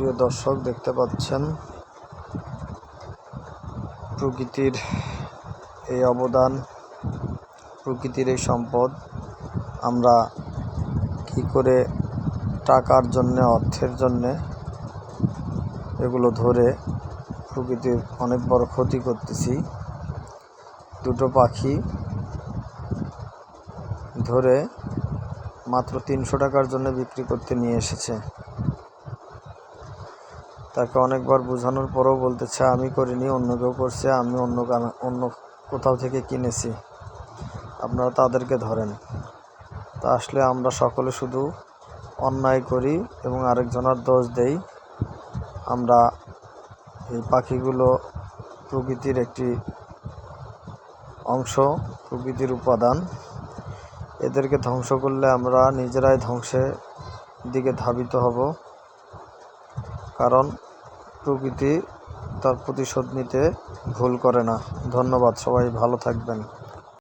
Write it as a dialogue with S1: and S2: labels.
S1: প্রিয় দর্শক, দেখতে পাচ্ছেন প্রকৃতির এই অবদান, প্রকৃতির এই সম্পদ। আমরা কি করে টাকার জন্যে, অর্থের জন্যে এগুলো ধরে প্রকৃতির অনেক বড় ক্ষতি করতেছি, দুটো পাখি ধরে মাত্র তিনশো টাকার জন্য বিক্রি করতে নিয়ে এসেছে। তাকে অনেকবার বোঝানোর পরেও বলতেছে, আমি করিনি অন্য কেউ করছে, আমি অন্য অন্য কোথাও থেকে কিনেছি। আপনারা তাদেরকে ধরেন। তা আসলে আমরা সকলে শুধু অন্যায় করি এবং আরেকজনের দোষ দেই। আমরা এই পাখিগুলো প্রকৃতির একটি অংশ, প্রকৃতির উপাদান। এদেরকে ধ্বংস করলে আমরা নিজেরাই ধ্বংসের দিকে ধাবিত হব। কারণ প্রকৃতি তার প্রতিশোধ নিতে ভুল করে না। ধন্যবাদ সবাই ভালো থাকবেন।